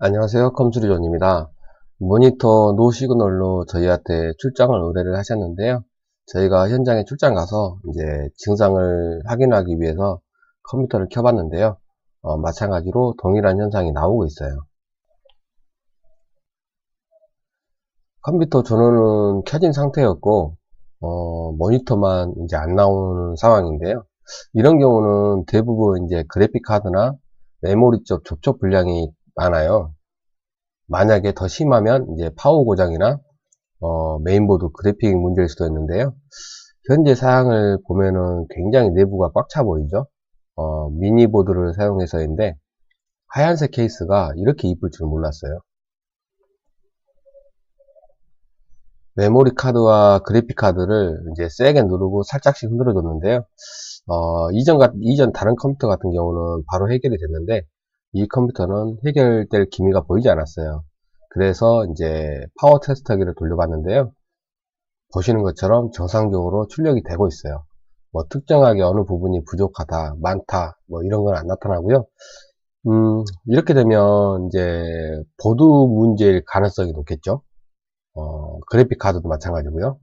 안녕하세요. 컴수리존입니다. 모니터 노 시그널로 저희한테 출장을 의뢰를 하셨는데요. 저희가 현장에 출장 가서 이제 증상을 확인하기 위해서 컴퓨터를 켜봤는데요. 어, 마찬가지로 동일한 현상이 나오고 있어요. 컴퓨터 전원은 켜진 상태였고, 어, 모니터만 이제 안 나오는 상황인데요. 이런 경우는 대부분 이제 그래픽 카드나 메모리 쪽 접촉 불량이 많아요. 만약에 더 심하면 이제 파워 고장이나 어, 메인보드 그래픽 문제일 수도 있는데요. 현재 사양을 보면은 굉장히 내부가 꽉 차 보이죠. 어, 미니보드를 사용해서인데 하얀색 케이스가 이렇게 이쁠 줄 몰랐어요. 메모리 카드와 그래픽 카드를 이제 세게 누르고 살짝씩 흔들어 줬는데요. 어, 이전, 이전 다른 컴퓨터 같은 경우는 바로 해결이 됐는데 이 컴퓨터는 해결될 기미가 보이지 않았어요. 그래서 이제 파워 테스터기를 돌려봤는데요. 보시는 것처럼 정상적으로 출력이 되고 있어요. 뭐 특정하게 어느 부분이 부족하다, 많다, 뭐 이런 건 안 나타나고요. 음, 이렇게 되면 이제 보드 문제일 가능성이 높겠죠. 어, 그래픽 카드도 마찬가지고요.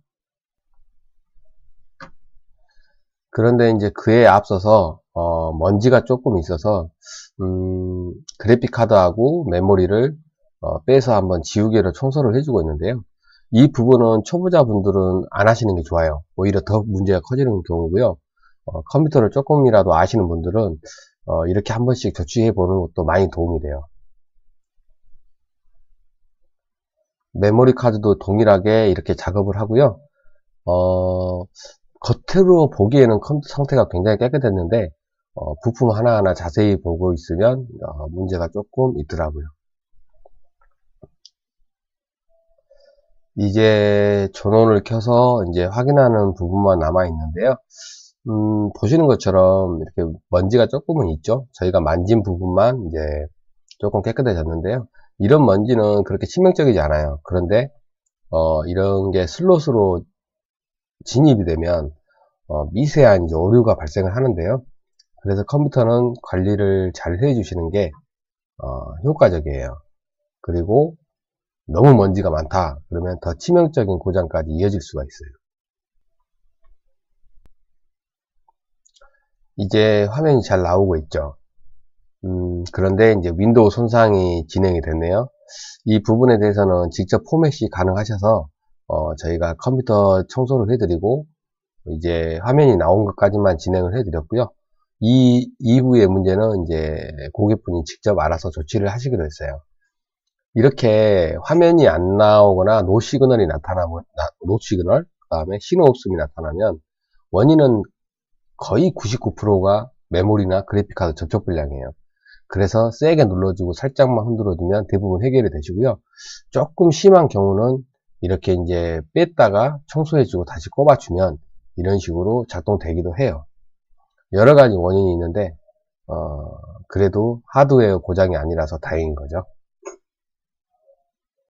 그런데 이제 그에 앞서서 어, 먼지가 조금 있어서 음, 그래픽 카드하고 메모리를 어, 빼서 한번 지우개로 청소를 해주고 있는데요. 이 부분은 초보자분들은 안 하시는 게 좋아요. 오히려 더 문제가 커지는 경우고요. 어, 컴퓨터를 조금이라도 아시는 분들은 어, 이렇게 한 번씩 조치해 보는 것도 많이 도움이 돼요. 메모리 카드도 동일하게 이렇게 작업을 하고요. 어, 겉으로 보기에는 컴퓨터 상태가 굉장히 깨끗했는데 어, 부품 하나하나 자세히 보고 있으면 어, 문제가 조금 있더라고요. 이제 전원을 켜서 이제 확인하는 부분만 남아 있는데요. 음, 보시는 것처럼 이렇게 먼지가 조금은 있죠. 저희가 만진 부분만 이제 조금 깨끗해졌는데요. 이런 먼지는 그렇게 치명적이지 않아요. 그런데 어, 이런 게 슬롯으로 진입이 되면 어, 미세한 오류가 발생을 하는데요. 그래서 컴퓨터는 관리를 잘 해주시는 게 어, 효과적이에요. 그리고 너무 먼지가 많다 그러면 더 치명적인 고장까지 이어질 수가 있어요. 이제 화면이 잘 나오고 있죠. 음, 그런데 이제 윈도우 손상이 진행이 됐네요. 이 부분에 대해서는 직접 포맷이 가능하셔서 어, 저희가 컴퓨터 청소를 해드리고 이제 화면이 나온 것까지만 진행을 해드렸고요. 이 이후의 문제는 이제 고객분이 직접 알아서 조치를 하시기로 했어요. 이렇게 화면이 안 나오거나 노 시그널이 나타나면 노 시그널 그 다음에 신호 없음이 나타나면 원인은 거의 99%가 메모리나 그래픽카드 접촉 불량이에요. 그래서 세게 눌러주고 살짝만 흔들어주면 대부분 해결이 되시고요. 조금 심한 경우는 이렇게 이제 뺐다가 청소해주고 다시 꼽아주면 이런 식으로 작동되기도 해요. 여러 가지 원인이 있는데 어, 그래도 하드웨어 고장이 아니라서 다행인 거죠.